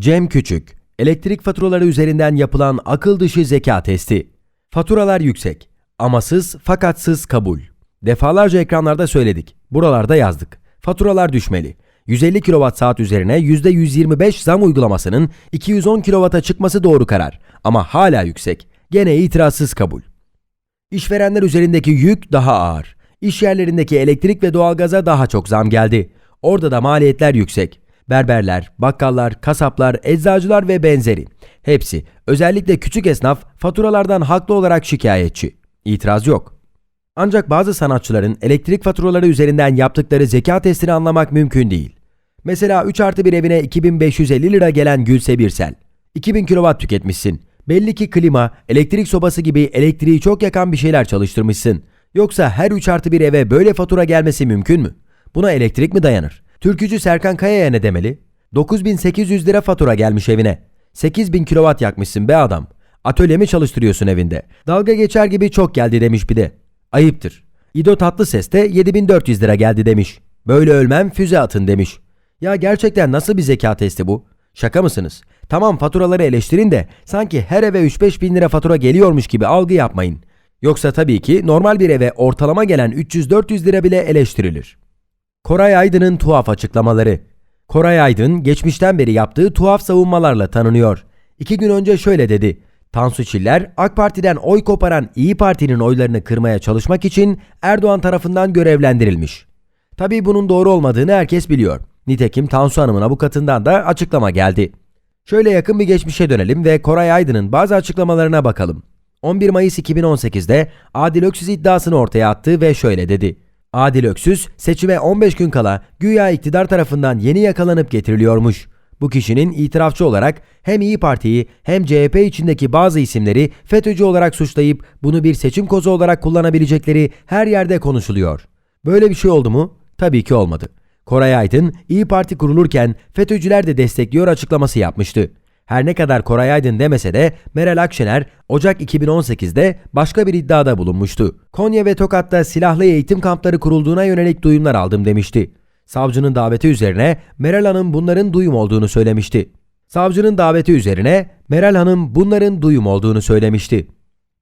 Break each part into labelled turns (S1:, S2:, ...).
S1: Cem Küçük, elektrik faturaları üzerinden yapılan akıl dışı zeka testi. Faturalar yüksek, amasız fakatsız kabul. Defalarca ekranlarda söyledik, buralarda yazdık. Faturalar düşmeli. 150 kWh üzerine %125 zam uygulamasının 210 kW'a çıkması doğru karar. Ama hala yüksek. Gene itirazsız kabul. İşverenler üzerindeki yük daha ağır. İş yerlerindeki elektrik ve doğalgaza daha çok zam geldi. Orada da maliyetler yüksek. Berberler, bakkallar, kasaplar, eczacılar ve benzeri. Hepsi, özellikle küçük esnaf faturalardan haklı olarak şikayetçi. İtiraz yok. Ancak bazı sanatçıların elektrik faturaları üzerinden yaptıkları zeka testini anlamak mümkün değil. Mesela 3 artı bir evine 2550 lira gelen Gülse Birsel. 2000 kW tüketmişsin. Belli ki klima, elektrik sobası gibi elektriği çok yakan bir şeyler çalıştırmışsın. Yoksa her 3 artı bir eve böyle fatura gelmesi mümkün mü? Buna elektrik mi dayanır? Türkücü Serkan Kaya'ya ne demeli? 9800 lira fatura gelmiş evine. 8000 kW yakmışsın be adam. Atölye mi çalıştırıyorsun evinde? Dalga geçer gibi çok geldi demiş bir de. Ayıptır. İdo Tatlıses de 7400 lira geldi demiş. Böyle ölmem füze atın demiş. Ya gerçekten nasıl bir zeka testi bu? Şaka mısınız? Tamam faturaları eleştirin de sanki her eve 3-5 bin lira fatura geliyormuş gibi algı yapmayın. Yoksa tabii ki normal bir eve ortalama gelen 300-400 lira bile eleştirilir. Koray Aydın'ın tuhaf açıklamaları. Koray Aydın geçmişten beri yaptığı tuhaf savunmalarla tanınıyor. İki gün önce şöyle dedi. Tansu Çiller, AK Parti'den oy koparan İyi Parti'nin oylarını kırmaya çalışmak için Erdoğan tarafından görevlendirilmiş. Tabii bunun doğru olmadığını herkes biliyor. Nitekim Tansu Hanım'ın avukatından da açıklama geldi. Şöyle yakın bir geçmişe dönelim ve Koray Aydın'ın bazı açıklamalarına bakalım. 11 Mayıs 2018'de Adil Öksüz iddiasını ortaya attı ve şöyle dedi. Adil Öksüz seçime 15 gün kala güya iktidar tarafından yeni yakalanıp getiriliyormuş. Bu kişinin itirafçı olarak hem İyi Parti'yi hem CHP içindeki bazı isimleri FETÖ'cü olarak suçlayıp bunu bir seçim kozu olarak kullanabilecekleri her yerde konuşuluyor. Böyle bir şey oldu mu? Tabii ki olmadı. Koray Aydın, İyi Parti kurulurken FETÖ'cüler de destekliyor açıklaması yapmıştı. Her ne kadar Koray Aydın demese de Meral Akşener Ocak 2018'de başka bir iddiada bulunmuştu. Konya ve Tokat'ta silahlı eğitim kampları kurulduğuna yönelik duyumlar aldım demişti. Savcının daveti üzerine Meral Hanım bunların duyum olduğunu söylemişti. Savcının daveti üzerine Meral Hanım bunların duyum olduğunu söylemişti.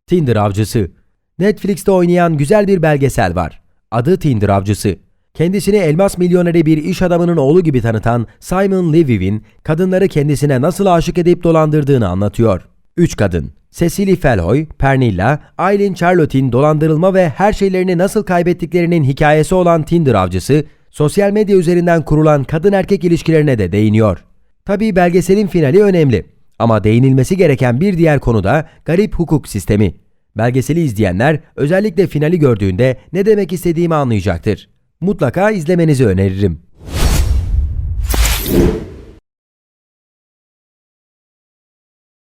S1: Tinder avcısı. Netflix'te oynayan güzel bir belgesel var. Adı Tinder avcısı. Kendisini elmas milyoneri bir iş adamının oğlu gibi tanıtan Simon Levy'in kadınları kendisine nasıl aşık edip dolandırdığını anlatıyor. Üç kadın. Cecily Felhoy, Pernilla, Aileen Charlotte'in dolandırılma ve her şeylerini nasıl kaybettiklerinin hikayesi olan Tinder avcısı, sosyal medya üzerinden kurulan kadın erkek ilişkilerine de değiniyor. Tabii belgeselin finali önemli. Ama değinilmesi gereken bir diğer konu da garip hukuk sistemi. Belgeseli izleyenler özellikle finali gördüğünde ne demek istediğimi anlayacaktır. Mutlaka izlemenizi öneririm.